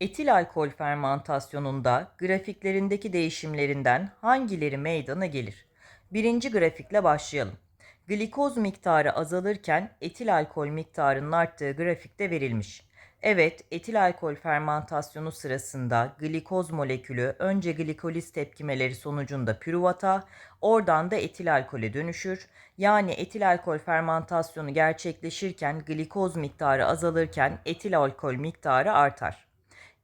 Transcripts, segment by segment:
Etil alkol fermantasyonunda grafiklerindeki değişimlerinden hangileri meydana gelir? Birinci grafikle başlayalım. Glikoz miktarı azalırken etil alkol miktarının arttığı grafikte verilmiş. Evet, etil alkol fermantasyonu sırasında glikoz molekülü önce glikoliz tepkimeleri sonucunda püruvata, oradan da etil alkole dönüşür. Yani etil alkol fermantasyonu gerçekleşirken glikoz miktarı azalırken etil alkol miktarı artar.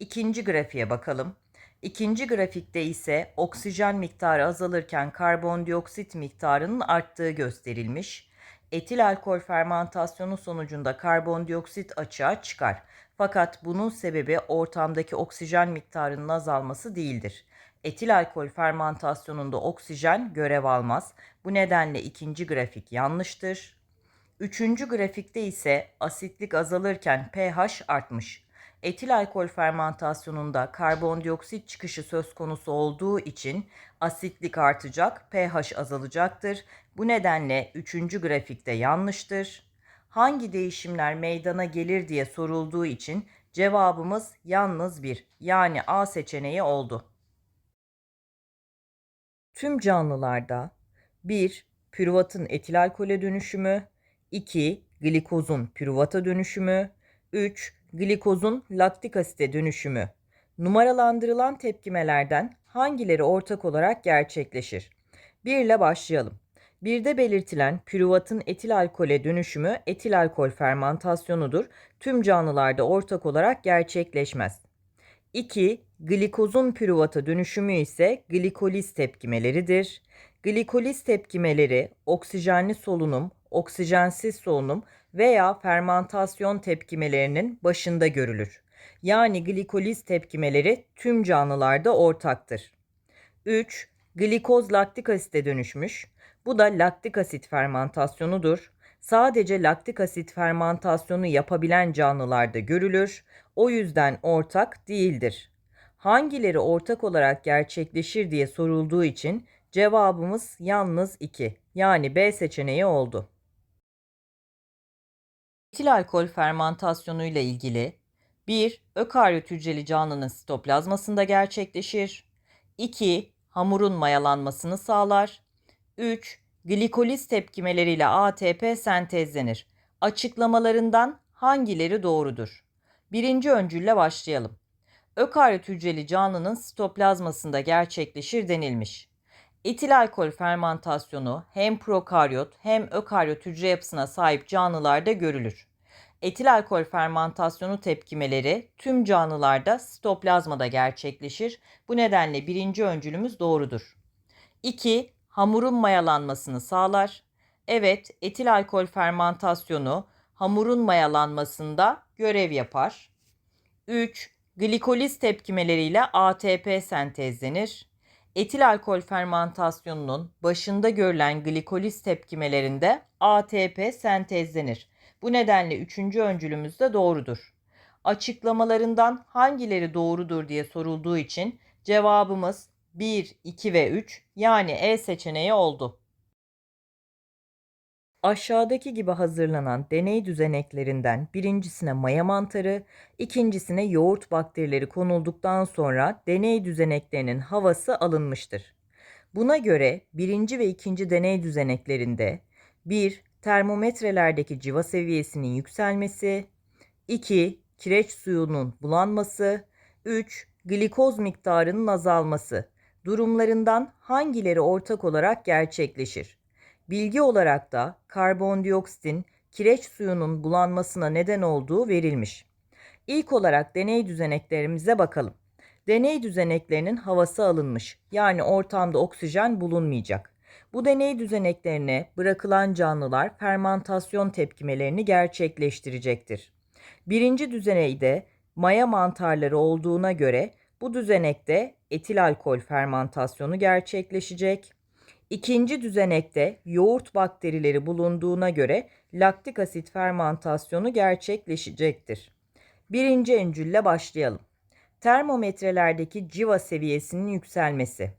İkinci grafiğe bakalım. İkinci grafikte ise oksijen miktarı azalırken karbondioksit miktarının arttığı gösterilmiş. Etil alkol fermantasyonu sonucunda karbondioksit açığa çıkar. Fakat bunun sebebi ortamdaki oksijen miktarının azalması değildir. Etil alkol fermantasyonunda oksijen görev almaz. Bu nedenle ikinci grafik yanlıştır. Üçüncü grafikte ise asitlik azalırken pH artmış. Etil alkol fermantasyonunda karbondioksit çıkışı söz konusu olduğu için asitlik artacak, pH azalacaktır. Bu nedenle üçüncü grafikte yanlıştır. Hangi değişimler meydana gelir diye sorulduğu için cevabımız yalnız bir yani A seçeneği oldu. Tüm canlılarda 1. Pürüvatın etil alkole dönüşümü 2. Glikozun pürüvata dönüşümü 3. Glikozun laktik asite dönüşümü Numaralandırılan tepkimelerden hangileri ortak olarak gerçekleşir? 1 ile başlayalım. Birde belirtilen pürüvatın etil alkole dönüşümü etil alkol fermantasyonudur. Tüm canlılarda ortak olarak gerçekleşmez. 2. Glikozun pürüvata dönüşümü ise glikoliz tepkimeleridir. Glikoliz tepkimeleri oksijenli solunum, oksijensiz solunum veya fermantasyon tepkimelerinin başında görülür. Yani glikoliz tepkimeleri tüm canlılarda ortaktır. 3. Glikoz laktik asite dönüşmüş. Bu da laktik asit fermantasyonudur. Sadece laktik asit fermantasyonu yapabilen canlılarda görülür. O yüzden ortak değildir. Hangileri ortak olarak gerçekleşir diye sorulduğu için cevabımız yalnız 2. Yani B seçeneği oldu. Etil alkol fermantasyonu ile ilgili 1. Ökaryot hücreli canlının sitoplazmasında gerçekleşir. 2. Hamurun mayalanmasını sağlar. 3. Glikoliz tepkimeleriyle ATP sentezlenir. Açıklamalarından hangileri doğrudur? Birinci öncülle başlayalım. Ökaryot hücreli canlının sitoplazmasında gerçekleşir denilmiş. Etil alkol fermantasyonu hem prokaryot hem ökaryot hücre yapısına sahip canlılarda görülür. Etil alkol fermantasyonu tepkimeleri tüm canlılarda sitoplazmada gerçekleşir. Bu nedenle birinci öncülümüz doğrudur. 2. Hamurun mayalanmasını sağlar. Evet, etil alkol fermantasyonu hamurun mayalanmasında görev yapar. 3. Glikoliz tepkimeleriyle ATP sentezlenir. Etil alkol fermantasyonunun başında görülen glikoliz tepkimelerinde ATP sentezlenir. Bu nedenle üçüncü öncülümüz de doğrudur. Açıklamalarından hangileri doğrudur diye sorulduğu için cevabımız 1, 2 ve 3 yani E seçeneği oldu. Aşağıdaki gibi hazırlanan deney düzeneklerinden birincisine maya mantarı, ikincisine yoğurt bakterileri konulduktan sonra deney düzeneklerinin havası alınmıştır. Buna göre birinci ve ikinci deney düzeneklerinde 1. Termometrelerdeki civa seviyesinin yükselmesi 2. Kireç suyunun bulanması 3. Glikoz miktarının azalması durumlarından hangileri ortak olarak gerçekleşir? Bilgi olarak da karbondioksitin kireç suyunun bulanmasına neden olduğu verilmiş. İlk olarak deney düzeneklerimize bakalım. Deney düzeneklerinin havası alınmış. Yani ortamda oksijen bulunmayacak. Bu deney düzeneklerine bırakılan canlılar fermantasyon tepkimelerini gerçekleştirecektir. Birinci düzeneyde maya mantarları olduğuna göre bu düzenekte etil alkol fermantasyonu gerçekleşecek. İkinci düzenekte yoğurt bakterileri bulunduğuna göre laktik asit fermantasyonu gerçekleşecektir. Birinci encülle başlayalım. Termometrelerdeki civa seviyesinin yükselmesi.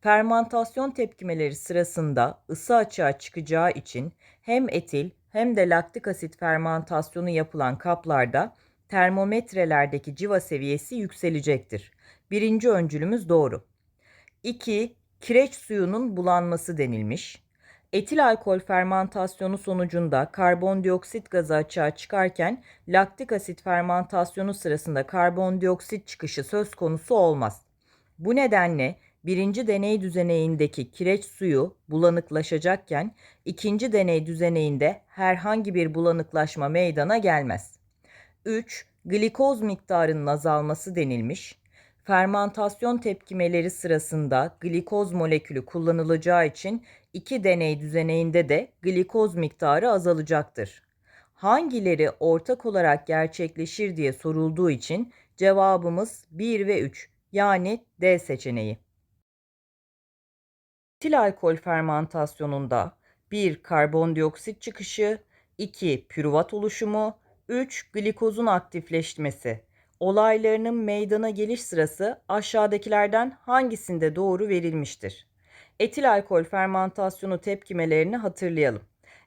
Fermantasyon tepkimeleri sırasında ısı açığa çıkacağı için hem etil hem de laktik asit fermantasyonu yapılan kaplarda termometrelerdeki civa seviyesi yükselecektir. Birinci öncülümüz doğru. 2. Kireç suyunun bulanması denilmiş. Etil alkol fermentasyonu sonucunda karbondioksit gazı açığa çıkarken laktik asit fermentasyonu sırasında karbondioksit çıkışı söz konusu olmaz. Bu nedenle birinci deney düzeneğindeki kireç suyu bulanıklaşacakken ikinci deney düzeneğinde herhangi bir bulanıklaşma meydana gelmez. 3. Glikoz miktarının azalması denilmiş. Fermantasyon tepkimeleri sırasında glikoz molekülü kullanılacağı için iki deney düzeneğinde de glikoz miktarı azalacaktır. Hangileri ortak olarak gerçekleşir diye sorulduğu için cevabımız 1 ve 3 yani D seçeneği. Etil alkol fermentasyonunda 1. Karbondioksit çıkışı, 2. Pürüvat oluşumu, 3. Glikozun aktifleşmesi. Olaylarının meydana geliş sırası aşağıdakilerden hangisinde doğru verilmiştir? Etil alkol fermentasyonu tepkimelerini hatırlayalım.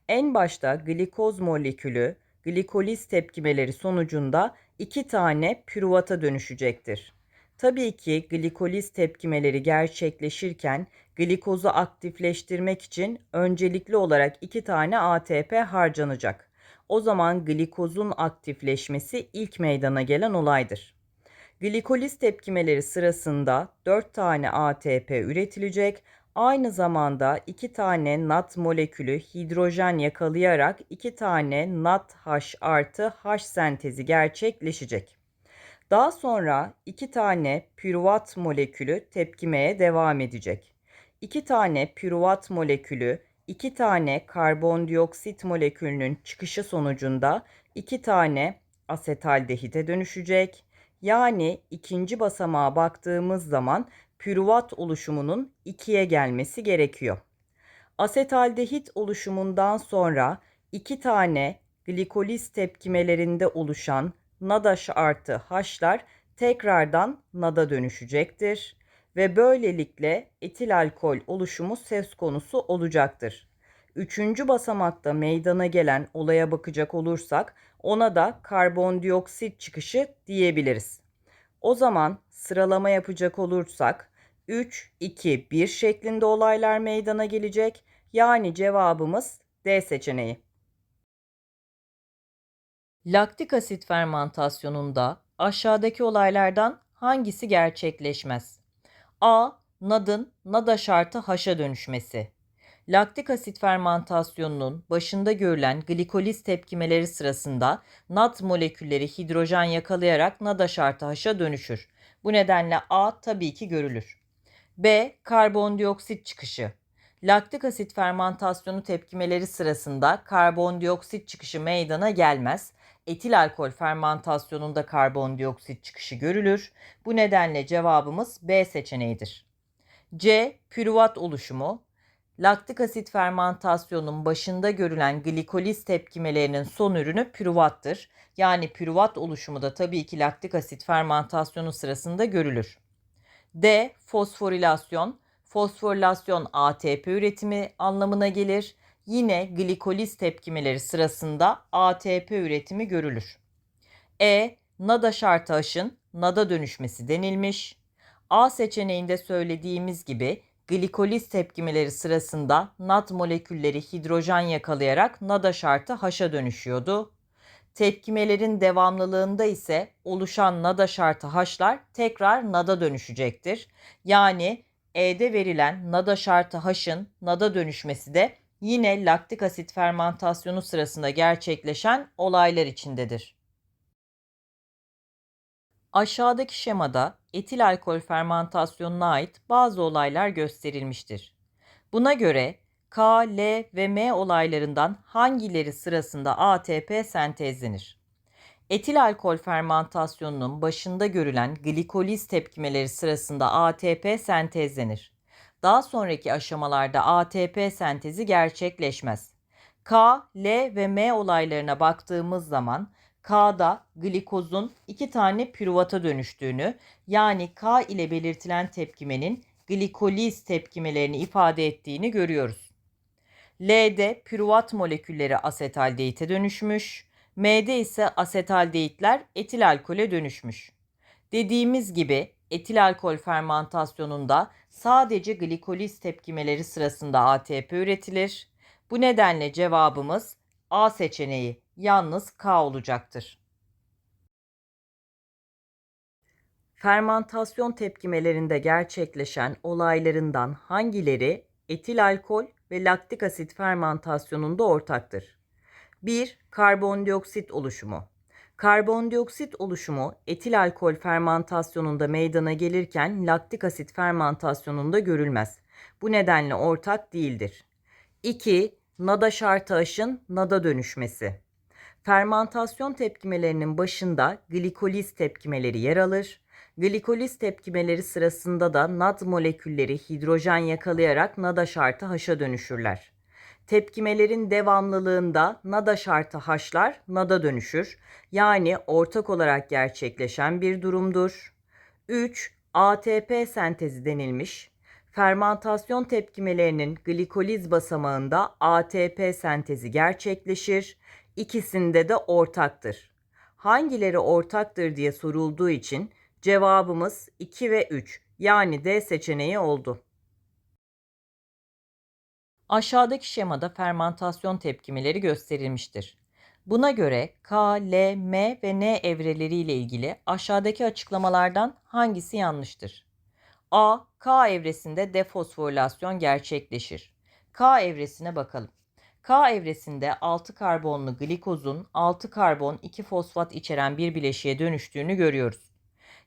En başta glikoz molekülü glikoliz tepkimeleri sonucunda iki tane pürüvata dönüşecektir. Tabii ki glikoliz tepkimeleri gerçekleşirken glikozu aktifleştirmek için öncelikli olarak iki tane ATP harcanacak. O zaman glikozun aktifleşmesi ilk meydana gelen olaydır. Glikoliz tepkimeleri sırasında 4 tane ATP üretilecek. Aynı zamanda 2 tane NAT molekülü hidrojen yakalayarak 2 tane NADH artı H sentezi gerçekleşecek. Daha sonra 2 tane pürüvat molekülü tepkimeye devam edecek. 2 tane pürüvat molekülü 2 tane karbondioksit molekülünün çıkışı sonucunda 2 tane asetaldehite dönüşecek. Yani ikinci basamağa baktığımız zaman pürüvat oluşumunun 2'ye gelmesi gerekiyor. Asetaldehit oluşumundan sonra 2 tane glikoliz tepkimelerinde oluşan NADH artı H'lar tekrardan NAD'a dönüşecektir ve böylelikle etil alkol oluşumu söz konusu olacaktır. Üçüncü basamakta meydana gelen olaya bakacak olursak ona da karbondioksit çıkışı diyebiliriz. O zaman sıralama yapacak olursak 3, 2, 1 şeklinde olaylar meydana gelecek. Yani cevabımız D seçeneği. Laktik asit fermentasyonunda aşağıdaki olaylardan hangisi gerçekleşmez? A. NAD'ın NADH artı H'a dönüşmesi. Laktik asit fermentasyonunun başında görülen glikoliz tepkimeleri sırasında NAD molekülleri hidrojen yakalayarak NADH artı H'a dönüşür. Bu nedenle A tabii ki görülür. B. Karbondioksit çıkışı. Laktik asit fermentasyonu tepkimeleri sırasında karbondioksit çıkışı meydana gelmez. Etil alkol fermentasyonunda karbondioksit çıkışı görülür. Bu nedenle cevabımız B seçeneğidir. C. Pürüvat oluşumu. Laktik asit fermentasyonun başında görülen glikoliz tepkimelerinin son ürünü pürüvattır. Yani pürüvat oluşumu da tabii ki laktik asit fermentasyonu sırasında görülür. D. Fosforilasyon. Fosforilasyon ATP üretimi anlamına gelir. Yine glikoliz tepkimeleri sırasında ATP üretimi görülür. E. Nada şartı H'ın nada dönüşmesi denilmiş. A seçeneğinde söylediğimiz gibi glikoliz tepkimeleri sırasında NAD molekülleri hidrojen yakalayarak NADA şartı H'a dönüşüyordu. Tepkimelerin devamlılığında ise oluşan NADA şartı H'lar tekrar NAD'a dönüşecektir. Yani E'de verilen NADA şartı H'ın NAD'a dönüşmesi de yine laktik asit fermentasyonu sırasında gerçekleşen olaylar içindedir. Aşağıdaki şemada etil alkol fermentasyonuna ait bazı olaylar gösterilmiştir. Buna göre K, L ve M olaylarından hangileri sırasında ATP sentezlenir? Etil alkol fermentasyonunun başında görülen glikoliz tepkimeleri sırasında ATP sentezlenir. Daha sonraki aşamalarda ATP sentezi gerçekleşmez. K, L ve M olaylarına baktığımız zaman K'da glikozun iki tane pürüvata dönüştüğünü yani K ile belirtilen tepkimenin glikoliz tepkimelerini ifade ettiğini görüyoruz. L'de pürüvat molekülleri asetaldehite dönüşmüş M'de ise asetaldehitler etil alkole dönüşmüş. Dediğimiz gibi etil alkol fermentasyonunda sadece glikoliz tepkimeleri sırasında ATP üretilir. Bu nedenle cevabımız A seçeneği yalnız K olacaktır. Fermantasyon tepkimelerinde gerçekleşen olaylarından hangileri etil alkol ve laktik asit fermentasyonunda ortaktır? 1. Karbondioksit oluşumu. Karbondioksit oluşumu etil alkol fermentasyonunda meydana gelirken laktik asit fermentasyonunda görülmez. Bu nedenle ortak değildir. 2. Nada şartı aşın nada dönüşmesi. Fermantasyon tepkimelerinin başında glikoliz tepkimeleri yer alır. Glikoliz tepkimeleri sırasında da NAD molekülleri hidrojen yakalayarak nada şartı haşa dönüşürler. Tepkimelerin devamlılığında nada şartı haşlar nada dönüşür. Yani ortak olarak gerçekleşen bir durumdur. 3. ATP sentezi denilmiş. Fermantasyon tepkimelerinin glikoliz basamağında ATP sentezi gerçekleşir. İkisinde de ortaktır. Hangileri ortaktır diye sorulduğu için cevabımız 2 ve 3 yani D seçeneği oldu. Aşağıdaki şemada fermantasyon tepkimeleri gösterilmiştir. Buna göre K, L, M ve N evreleri ile ilgili aşağıdaki açıklamalardan hangisi yanlıştır? A. K evresinde defosforilasyon gerçekleşir. K evresine bakalım. K evresinde 6 karbonlu glikozun 6 karbon 2 fosfat içeren bir bileşiğe dönüştüğünü görüyoruz.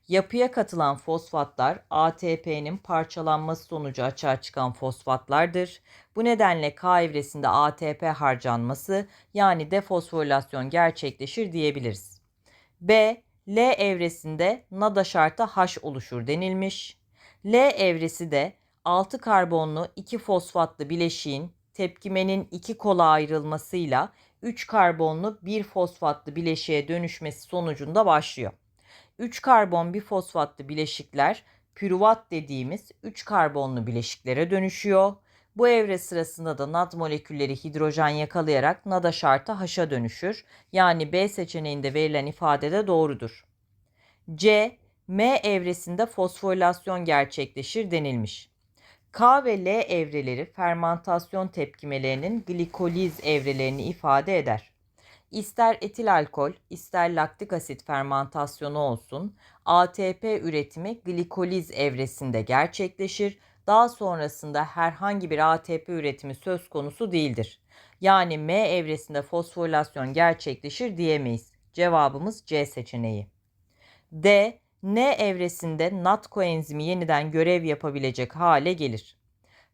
Yapıya katılan fosfatlar ATP'nin parçalanması sonucu açığa çıkan fosfatlardır. Bu nedenle K evresinde ATP harcanması yani defosforilasyon gerçekleşir diyebiliriz. B. L evresinde nada şartı H oluşur denilmiş. L evresi de 6 karbonlu 2 fosfatlı bileşiğin tepkimenin iki kola ayrılmasıyla 3 karbonlu 1 fosfatlı bileşiğe dönüşmesi sonucunda başlıyor. 3 karbon bir fosfatlı bileşikler pürüvat dediğimiz 3 karbonlu bileşiklere dönüşüyor. Bu evre sırasında da NAD molekülleri hidrojen yakalayarak NAD'a şartı H'a dönüşür. Yani B seçeneğinde verilen ifade de doğrudur. C. M evresinde fosforilasyon gerçekleşir denilmiş. K ve L evreleri fermantasyon tepkimelerinin glikoliz evrelerini ifade eder. İster etil alkol, ister laktik asit fermantasyonu olsun, ATP üretimi glikoliz evresinde gerçekleşir. Daha sonrasında herhangi bir ATP üretimi söz konusu değildir. Yani M evresinde fosforilasyon gerçekleşir diyemeyiz. Cevabımız C seçeneği. D. N evresinde NAT koenzimi yeniden görev yapabilecek hale gelir.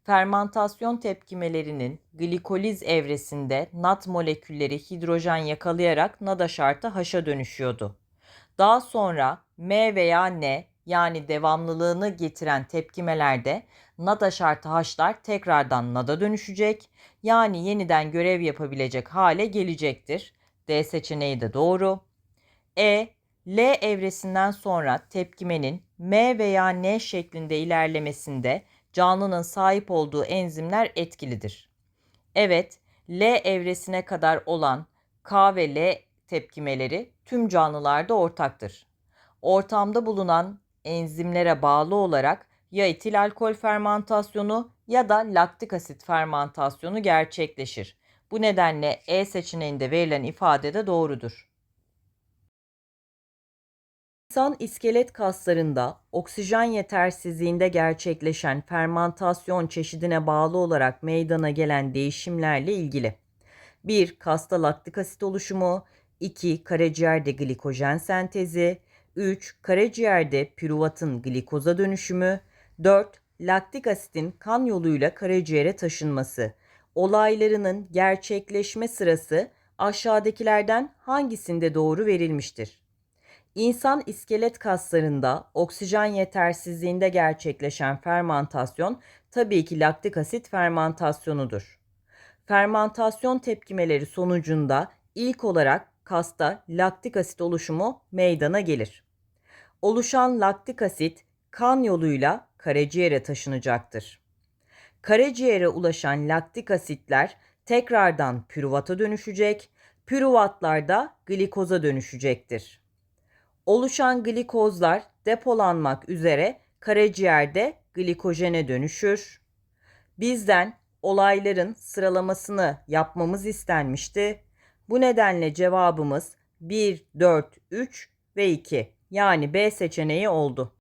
Fermantasyon tepkimelerinin glikoliz evresinde NAT molekülleri hidrojen yakalayarak NADA şartı H'a dönüşüyordu. Daha sonra M veya N yani devamlılığını getiren tepkimelerde NADA şartı H'lar tekrardan NAD'a dönüşecek yani yeniden görev yapabilecek hale gelecektir. D seçeneği de doğru. E, L evresinden sonra tepkimenin M veya N şeklinde ilerlemesinde canlının sahip olduğu enzimler etkilidir. Evet, L evresine kadar olan K ve L tepkimeleri tüm canlılarda ortaktır. Ortamda bulunan enzimlere bağlı olarak ya etil alkol fermentasyonu ya da laktik asit fermentasyonu gerçekleşir. Bu nedenle E seçeneğinde verilen ifade de doğrudur. İnsan iskelet kaslarında oksijen yetersizliğinde gerçekleşen fermantasyon çeşidine bağlı olarak meydana gelen değişimlerle ilgili. 1. Kasta laktik asit oluşumu 2. Karaciğerde glikojen sentezi 3. Karaciğerde pürüvatın glikoza dönüşümü 4. Laktik asitin kan yoluyla karaciğere taşınması. Olaylarının gerçekleşme sırası aşağıdakilerden hangisinde doğru verilmiştir? İnsan iskelet kaslarında oksijen yetersizliğinde gerçekleşen fermantasyon tabii ki laktik asit fermantasyonudur. Fermantasyon tepkimeleri sonucunda ilk olarak kasta laktik asit oluşumu meydana gelir. Oluşan laktik asit kan yoluyla karaciğere taşınacaktır. Karaciğere ulaşan laktik asitler tekrardan pürüvata dönüşecek Pürüvatlar da glikoza dönüşecektir. Oluşan glikozlar depolanmak üzere karaciğerde glikojene dönüşür. Bizden olayların sıralamasını yapmamız istenmişti. Bu nedenle cevabımız 1, 4, 3 ve 2 yani B seçeneği oldu.